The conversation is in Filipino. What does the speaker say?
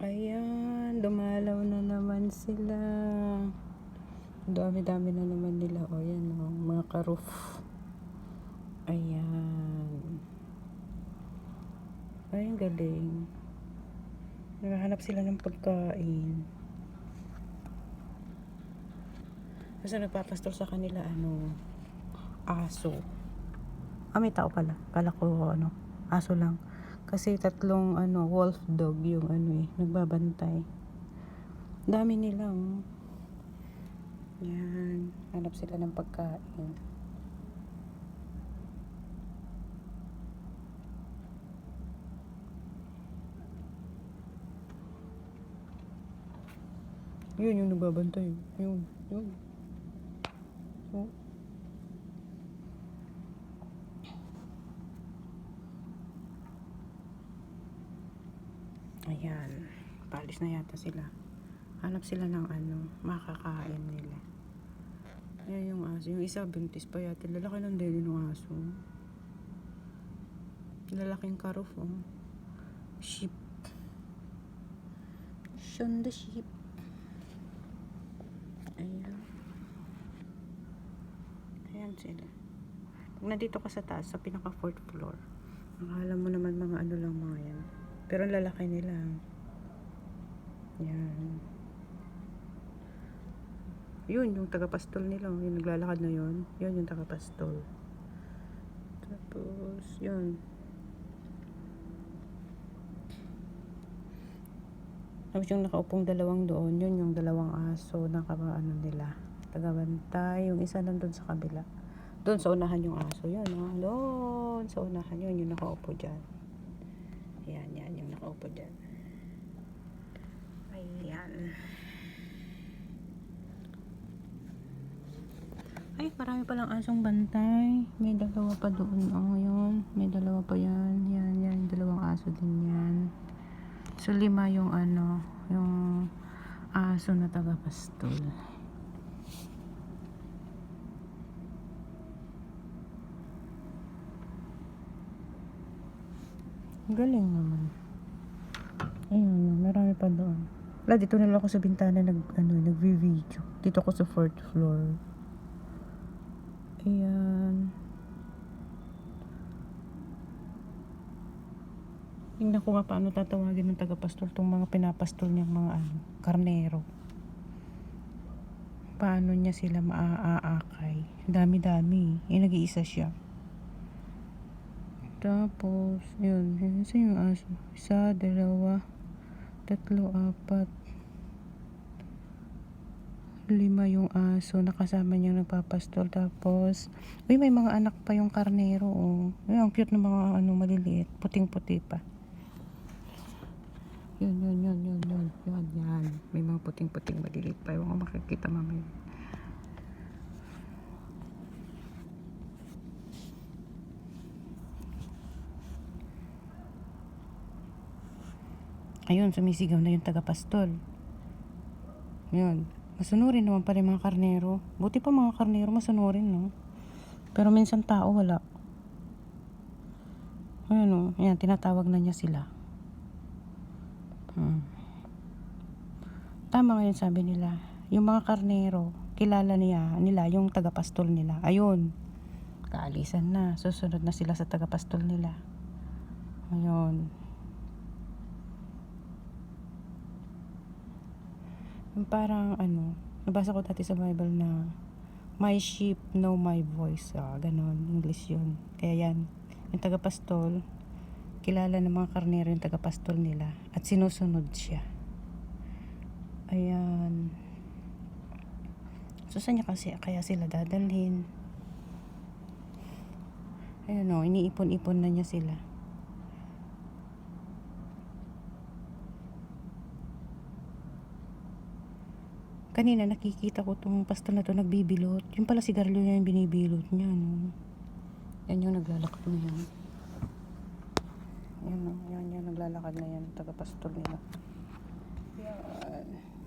Ayan, dumalaw na naman sila. Dami-dami na naman nila. O, yan o, mga karoof. Ayan. Ay, ang galing. Nakahanap sila ng pagkain. Kasi nagpapastol sa kanila, ano, aso. Ah, may tao pala. Kala ko, ano, aso lang. Kasi tatlong, ano, wolf dog yung, ano eh, nagbabantay. Dami nilang. Yan. Hanap sila ng pagkain. Yun, yung nagbabantay. Yun, yun. Oh. Ayan. Palis na yata sila. Hanap sila ng ano, makakain nila. Ayan yung aso. Yung isa, buntis pa yata. Lalaki ng deli ng aso. Lalaking karuf, oh. Sheep. Shun the sheep. Ayan. Ayan sila. Pag nandito ka sa taas, sa pinaka fourth floor, akala mo naman mga ano lang mga yan. Pero ang lalaki nila. Yan. Yun, yung tagapastol nila. Yung naglalakad na yun. Yun yung tagapastol. Tapos, yun. Tapos yung nakaupong dalawang doon, yun yung dalawang aso na kama ano nila. Tagabantay. Yung isa nandun sa kabila. Doon sa unahan yung aso. Yun, oh. Doon sa unahan. Yun yung nakaupo dyan. Yan, yan. Yung nakaupo dyan. Ayan. Ay, marami palang asong bantay. May dalawa pa doon. Oh, yun. May dalawa pa yan. Yan, yan. Dalawang aso din yan. So, lima yung ano, yung aso na taga-pastol. Galing naman. Ayun, marami pa doon. Wala, dito na lang ako sa bintana nag, ano, nagvi-video. Dito ako sa fourth floor. Ayan. Tingnan ko nga paano tatawagin ng tagapastol tong mga pinapastol niyang mga ano, karnero. Paano niya sila maaakay. Dami-dami. Eh, nag-iisa siya. Tapos, yun. Isa yung aso. Isa, dalawa, tatlo, apat. Lima yung aso. Nakasama niyang nagpapastol. Tapos, uy, may mga anak pa yung karnero. Oh. Ay, ang cute ng mga ano, maliliit. Puting-puti pa. Yun, yun, yun, yun, yun. Yun, yan. May mga puting-puting maliliit pa. Ewan ko makikita mamaya. Ayun, sumisigaw na yung tagapastol. Yun. Masunurin naman pala yung mga karnero. Buti pa mga karnero masunurin, no? Pero minsan tao wala. Ayun, oh. Ayan, tinatawag na niya sila. Hmm. Tama ngayon sabi nila. Yung mga karnero, kilala niya, nila, yung tagapastol nila. Ayun. Kaalisan na. Susunod na sila sa tagapastol nila. Ayun. Parang ano, nabasa ko dati sa Bible na my sheep know my voice. Ah, ganon. English yun. Kaya yan. Yung tagapastol, kilala ng mga karnero yung tagapastol nila. At sinusunod siya. Ayan. So, saan niya kasi kaya sila dadalhin? Ayan o, iniipon-ipon na niya sila. Kanina nakikita ko tong pastol na to nagbibilot. Yung pala sigarilyo niya yung binibilot niya, no? Yan yung naglalakad na yan. Yan, yan, yan, naglalakad na yan. Taga-pastol nila. Yan.